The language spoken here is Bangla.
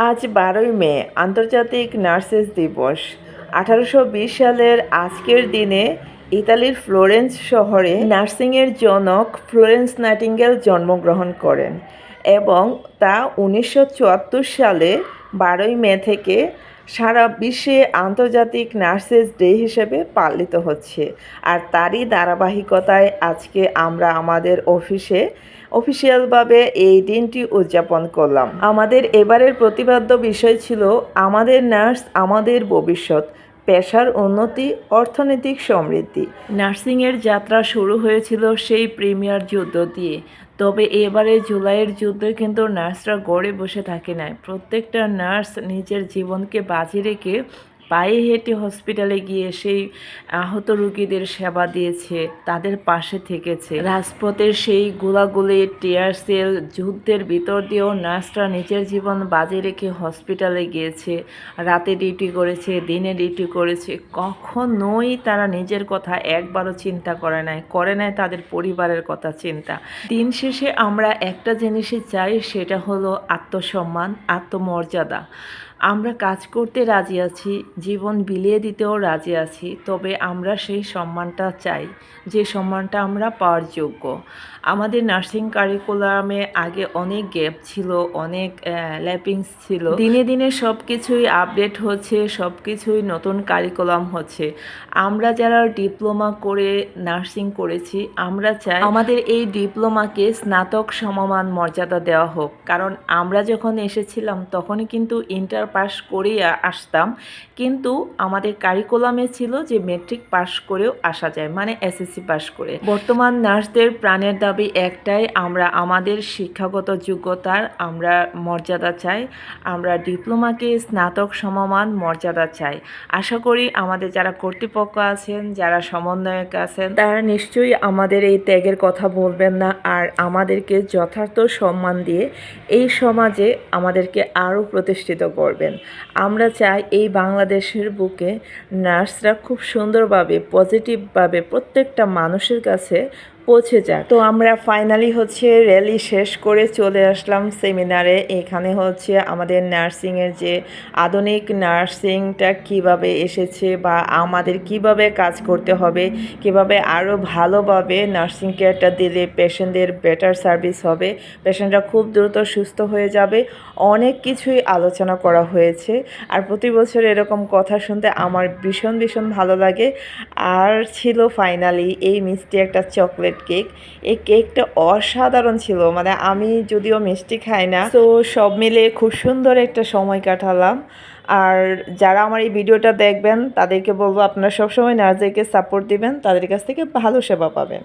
আজ বারোই মে, আন্তর্জাতিক নার্সেস দিবস। আঠারোশো বিশ সালের আজকের দিনে ইতালির ফ্লোরেন্স শহরে নার্সিংয়ের জনক ফ্লোরেন্স নাইটিঙ্গেল জন্মগ্রহণ করেন এবং তা উনিশশো চুয়াত্তর সালে বারোই মে থেকে সারা বিশ্বে আন্তর্জাতিক নার্সেস ডে হিসেবে পালিত হচ্ছে। আর তারই ধারাবাহিকতায় আজকে আমরা আমাদের অফিসে অফিসিয়ালভাবে এই দিনটি উদযাপন করলাম। আমাদের এবারের প্রতিপাদ্য বিষয় ছিল, আমাদের নার্স আমাদের ভবিষ্যৎ। পেশার উন্নতি, অর্থনৈতিক সমৃদ্ধি। নার্সিংয়ের যাত্রা শুরু হয়েছিল সেই প্রিমিয়ার যুদ্ধ দিয়ে। তবে এবারে জুলাইয়ের যুদ্ধে কিন্তু নার্সরা গড়ে বসে থাকে না প্রত্যেকটা নার্স নিজের জীবনকে বাজি রেখে পায়ে হেঁটে হসপিটালে গিয়ে সেই আহত রুগীদের সেবা দিয়েছে, তাদের পাশে থেকেছে। রাজপথের সেই গোলাগুলি টিয়ার সেল যুদ্ধের ভিতর দিয়েও নার্সরা নিজের জীবন বাজে রেখে হসপিটালে গিয়েছে। রাতে ডিউটি করেছে, দিনে ডিউটি করেছে। কখনোই তারা নিজের কথা একবারও চিন্তা করে নাই করে নাই তাদের পরিবারের কথা চিন্তা। দিন শেষে আমরা একটা জিনিসই চাই, সেটা হলো আত্মসম্মান, আত্মমর্যাদা। আমরা কাজ করতে রাজি আছি, জীবন বিলিয়ে দিতেও রাজি আছি, তবে আমরা সেই সম্মানটা চাই, যে সম্মানটা আমরা পাওয়ার যোগ্য। আমাদের নার্সিং কারিকুলামে আগে অনেক গ্যাপ ছিল, অনেক ল্যাপিংস ছিল। দিনে দিনে সব কিছুই আপডেট হচ্ছে সব কিছুই নতুন কারিকুলাম হচ্ছে। আমরা যারা ডিপ্লোমা করে নার্সিং করেছি, আমরা চাই আমাদের এই ডিপ্লোমাকে স্নাতক সমমান মর্যাদা দেওয়া হোক। কারণ আমরা যখন এসেছিলাম তখনই কিন্তু ইন্টার পাস করেই আসতাম। কিন্তু আমাদের কারিকুলামে ছিল যে মেট্রিক পাস করেও আসা যায় মানে এসএসসি পাস করে। বর্তমান নার্সদের প্রাণের দাবি একটাই, আমরা আমাদের শিক্ষাগত যোগ্যতার আমরা মর্যাদা চাই, আমরা ডিপ্লোমাকে স্নাতক সমমান মর্যাদা চাই। আশা করি আমাদের যারা কর্তৃপক্ষ আছেন, যারা সমন্বয়ক আছেন, তারা নিশ্চয়ই আমাদের এই ত্যাগের কথা বলবেন না। আর আমাদেরকে যথার্থ সম্মান দিয়ে এই সমাজে আমাদেরকে আরও প্রতিষ্ঠিত করবেন আমরা চাই এই বাংলাদেশের বুকে নার্সরা খুব সুন্দরভাবে পজিটিভভাবে প্রত্যেকটা মানুষের কাছে পৌঁছে যাক তো আমরা ফাইনালি হচ্ছে র্যালি শেষ করে চলে আসলাম সেমিনারে এখানে হচ্ছে আমাদের নার্সিংয়ের যে আধুনিক নার্সিংটা কীভাবে এসেছে বা আমাদের কীভাবে কাজ করতে হবে, কীভাবে আরও ভালোভাবে নার্সিং কেয়ারটা দিলে পেশেন্টদের বেটার সার্ভিস হবে পেশেন্টরা খুব দ্রুত সুস্থ হয়ে যাবে। অনেক কিছুই আলোচনা করা হয়েছে আর প্রতি বছর এরকম কথা শুনতে আমার ভীষণ ভীষণ ভালো লাগে। আর ছিল ফাইনালি এই মিষ্টি একটা চকলেট কেক এই কেকটা অসাধারণ ছিল মানে আমি যদিও মিষ্টি খাই না, তো সব মিলে খুব সুন্দর একটা সময় কাটালাম। আর যারা আমার এই ভিডিওটা দেখবেন, তাদেরকে বলব আপনারা সবসময় নার্জারিকে সাপোর্ট দিবেন, তাদের কাছ থেকে ভালো সেবা পাবেন।